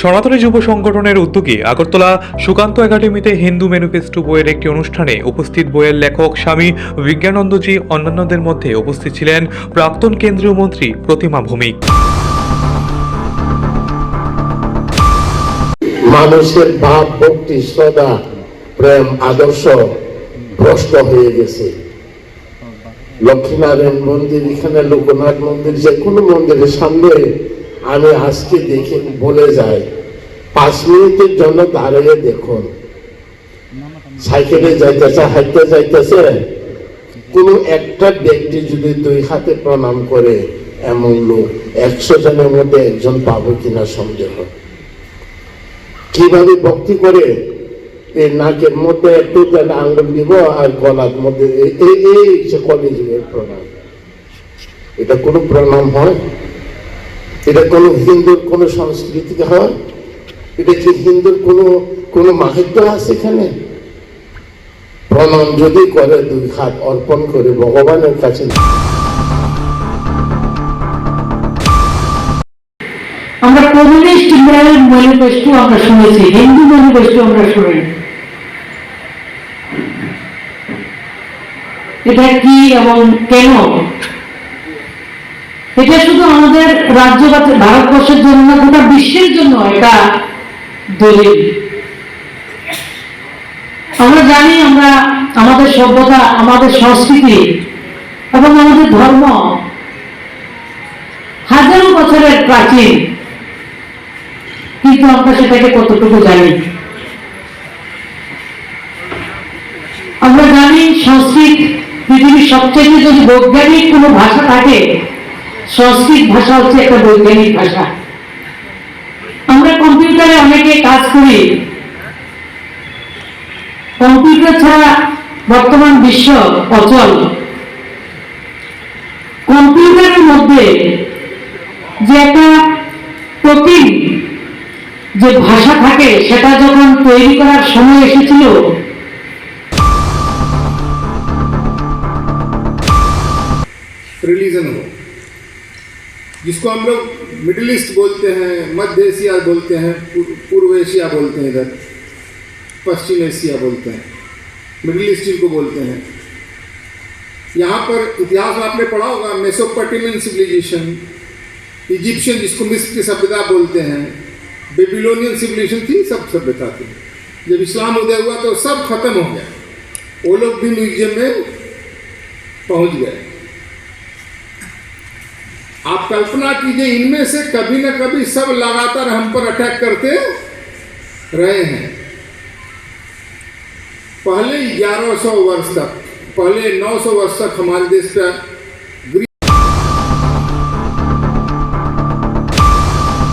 সনাতনী যুব সংগঠনের উদ্যোগে আগরতলা সুকান্ত একাডেমিতে হিন্দু ম্যানিফেস্টো বইয়ের একটি অনুষ্ঠানে উপস্থিত বইয়ের লেখক স্বামী বিজ্ঞানন্দজি অন্যান্যদের মধ্যে উপস্থিত ছিলেন প্রাক্তন কেন্দ্রীয় মন্ত্রী প্রতিমা ভৌমিক। মানুষের ভাব, ভক্তি, শ্রদ্ধা, প্রেম, আদর্শ ভ্রষ্ট হয়ে গেছে। লক্ষ্মীনারায়ণ মন্দির, এখানে লোকনাথ মন্দির, যে কোনো মন্দিরের সামনে আমি আজকে দেখে বলে যাই, পাঁচ মিনিটের জন্য দাঁড়িয়ে দেখুন। সাইকেলে যাইতেছে, হাঁটতে যাইতেছে, কোনো একটা ব্যক্তি যদি দুই হাতে প্রণাম করে, এমন লোক, একশো জনের মধ্যে একজন পাবো কিনা সন্দেহ। কীভাবে ভক্তি করে? এই নাকের মধ্যে একটু যেন দিব আর গলার মধ্যে এই- যে কলেজের প্রণাম। এটা কোনো প্রণাম হয়? এটা কোনো হিন্দুর কোনো সংস্কৃতি হয়? এটা কি হিন্দুর কোনো কোনো আছে এখানে? প্রণাম যদি করে, দুই হাত অর্পণ করে, ভগবানের কাছে আমরা কমিউনিস্ট ইন্ডিয়ার ম্যানিফেস্টো আমরা শুনেছি, হিন্দু ম্যানিফেস্টো আমরা শুনি এটা কি এবং কেন? এটা শুধু আমাদের রাজ্য বা ভারতবর্ষের জন্য গোটা বিশ্বের জন্য এটা দলিল। আমরা জানি আমরা আমাদের সভ্যতা, আমাদের সংস্কৃতি এবং আমাদের ধর্ম হাজারো বছরের প্রাচীন, কিন্তু আমরা সেটাকে কতটুকু জানি? আমরা জানি সংস্কৃত পৃথিবীর সবচেয়ে যদি বৈজ্ঞানিক কোনো ভাষা থাকে সংস্কৃত ভাষা হচ্ছে একটা বৈজ্ঞানিক ভাষা। আমরা কম্পিউটারে অনেকে কাজ করি। কম্পিউটার ছাড়া বর্তমান বিশ্ব অচল। কম্পিউটারের মধ্যে যে একটা প্রোটিন যে ভাষা থাকে, সেটা যখন তৈরি করার সময় এসেছিল রিলিজন जिसको हम लोग मिडिल ईस्ट बोलते हैं, मध्य एशिया बोलते हैं, पूर्व- एशिया बोलते हैं इधर, पश्चिम एशिया बोलते हैं, मिडिल ईस्ट इनको बोलते हैं। यहाँ पर इतिहास में आपने पढ़ा होगा मेसोपोटामियन सिविलाइजेशन इजिप्शियन जिसको मिस्र की सभ्यता बोलते हैं बेबीलोनियन सिविलाइजेशन थी, सब सभ्यता थी। जब इस्लाम उदय हुआ तो सब खत्म हो गया। वो लोग भी म्यूज़ियम में पहुँच गए। आप कल्पना कीजिए, इनमें से कभी ना कभी सब लगातार हम पर अटैक करते रहे हैं। पहले 1100 वर्ष तक, पहले 900 वर्ष तक हमारे देश पे